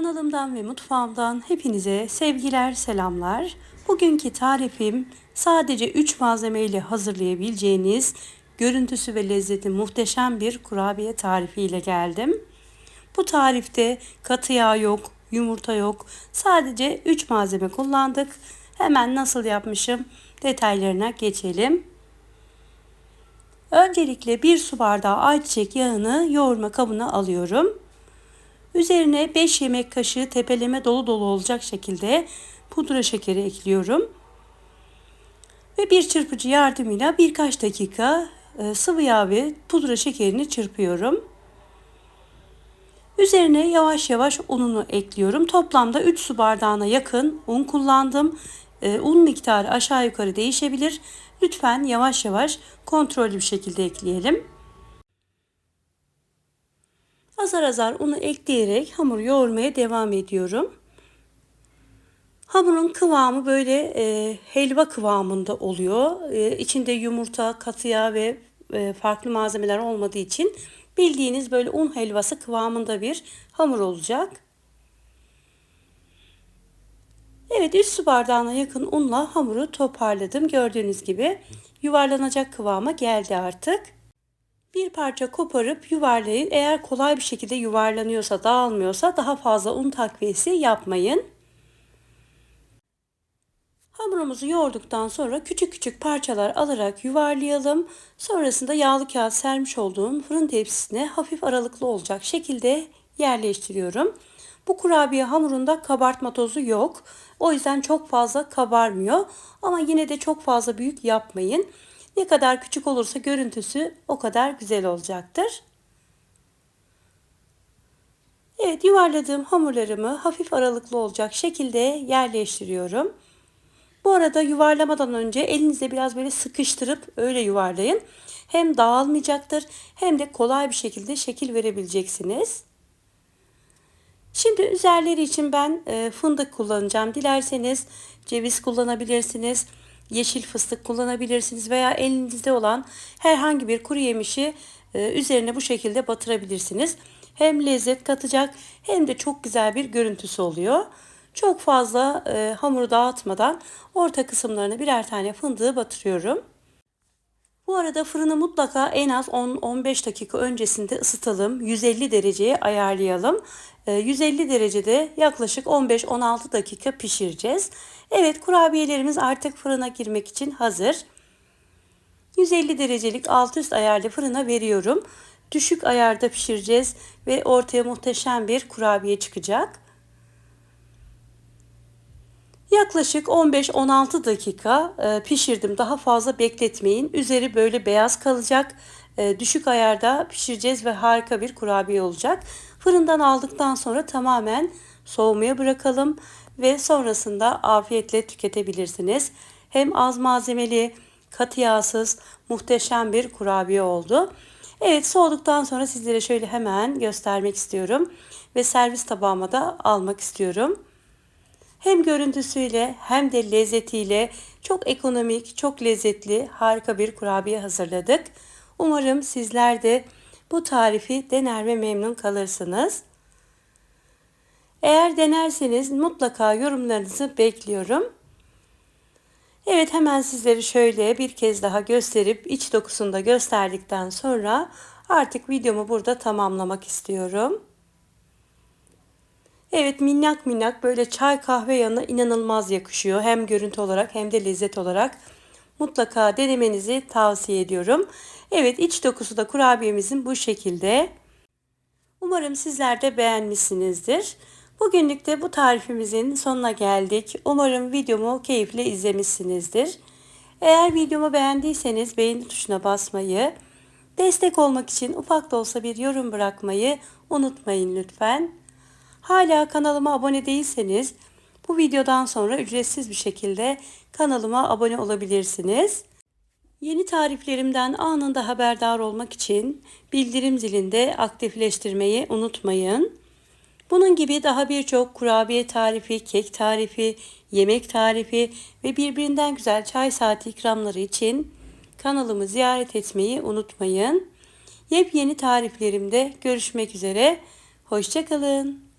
Kanalımdan ve mutfağımdan hepinize sevgiler, selamlar. Bugünkü tarifim sadece 3 malzeme ile hazırlayabileceğiniz görüntüsü ve lezzeti muhteşem bir kurabiye tarifi ile geldim. Bu tarifte katı yağ yok, yumurta yok. Sadece 3 malzeme kullandık. Hemen nasıl yapmışım detaylarına geçelim. Öncelikle bir su bardağı ayçiçek yağını yoğurma kabına alıyorum. Üzerine 5 yemek kaşığı tepeleme dolu dolu olacak şekilde pudra şekeri ekliyorum. Ve bir çırpıcı yardımıyla birkaç dakika e, sıvı yağ ve pudra şekerini çırpıyorum. Üzerine yavaş yavaş ununu ekliyorum. Toplamda 3 su bardağına yakın un kullandım. E, un miktarı aşağı yukarı değişebilir. Lütfen yavaş yavaş kontrollü bir şekilde ekleyelim. Azar azar unu ekleyerek hamur yoğurmaya devam ediyorum. Hamurun kıvamı böyle e, helva kıvamında oluyor. E, içinde yumurta, katı yağ ve e, farklı malzemeler olmadığı için bildiğiniz böyle un helvası kıvamında bir hamur olacak. Evet 3 su bardağına yakın unla hamuru toparladım. Gördüğünüz gibi yuvarlanacak kıvama geldi artık. Bir parça koparıp yuvarlayın. Eğer kolay bir şekilde yuvarlanıyorsa, dağılmıyorsa daha fazla un takviyesi yapmayın. Hamurumuzu yoğurduktan sonra küçük küçük parçalar alarak yuvarlayalım. Sonrasında yağlı kağıt sermiş olduğum fırın tepsisine hafif aralıklı olacak şekilde yerleştiriyorum. Bu kurabiye hamurunda kabartma tozu yok. O yüzden çok fazla kabarmıyor. Ama yine de çok fazla büyük yapmayın. Ne kadar küçük olursa görüntüsü o kadar güzel olacaktır. Evet yuvarladığım hamurlarımı hafif aralıklı olacak şekilde yerleştiriyorum. Bu arada yuvarlamadan önce elinizle biraz böyle sıkıştırıp öyle yuvarlayın. Hem dağılmayacaktır hem de kolay bir şekilde şekil verebileceksiniz. Şimdi üzerleri için ben e, fındık kullanacağım. Dilerseniz ceviz kullanabilirsiniz yeşil fıstık kullanabilirsiniz veya elinizde olan herhangi bir kuru yemişi e, üzerine bu şekilde batırabilirsiniz. Hem lezzet katacak hem de çok güzel bir görüntüsü oluyor. Çok fazla e, hamuru dağıtmadan orta kısımlarına birer tane fındığı batırıyorum. Bu arada fırını mutlaka en az 10-15 dakika öncesinde ısıtalım. 150 dereceye ayarlayalım. 150 ee, derecede yaklaşık 15-16 dakika pişireceğiz. Evet kurabiyelerimiz artık fırına girmek için hazır. 150 derecelik alt üst ayarlı fırına veriyorum. Düşük ayarda pişireceğiz ve ortaya muhteşem bir kurabiye çıkacak. Yaklaşık 15-16 dakika e, pişirdim. Daha fazla bekletmeyin. Üzeri böyle beyaz kalacak. E, düşük ayarda pişireceğiz ve harika bir kurabiye olacak. Fırından aldıktan sonra tamamen soğumaya bırakalım ve sonrasında afiyetle tüketebilirsiniz. Hem az malzemeli, katı yağsız, muhteşem bir kurabiye oldu. Evet soğuduktan sonra sizlere şöyle hemen göstermek istiyorum ve servis tabağıma da almak istiyorum. Hem görüntüsüyle hem de lezzetiyle çok ekonomik, çok lezzetli, harika bir kurabiye hazırladık. Umarım sizler de bu tarifi dener ve memnun kalırsınız. Eğer denerseniz mutlaka yorumlarınızı bekliyorum. Evet hemen sizleri şöyle bir kez daha gösterip iç dokusunu da gösterdikten sonra artık videomu burada tamamlamak istiyorum. Evet minnak minnak böyle çay kahve yanına inanılmaz yakışıyor. Hem görüntü olarak hem de lezzet olarak. Mutlaka denemenizi tavsiye ediyorum. Evet iç dokusu da kurabiyemizin bu şekilde. Umarım sizler de beğenmişsinizdir. Bugünlük de bu tarifimizin sonuna geldik. Umarım videomu keyifle izlemişsinizdir. Eğer videomu beğendiyseniz beğeni tuşuna basmayı, destek olmak için ufak da olsa bir yorum bırakmayı unutmayın lütfen. Hala kanalıma abone değilseniz bu videodan sonra ücretsiz bir şekilde kanalıma abone olabilirsiniz. Yeni tariflerimden anında haberdar olmak için bildirim zilinde aktifleştirmeyi unutmayın. Bunun gibi daha birçok kurabiye tarifi, kek tarifi, yemek tarifi ve birbirinden güzel çay saati ikramları için kanalımı ziyaret etmeyi unutmayın. Yepyeni tariflerimde görüşmek üzere. Hoşçakalın.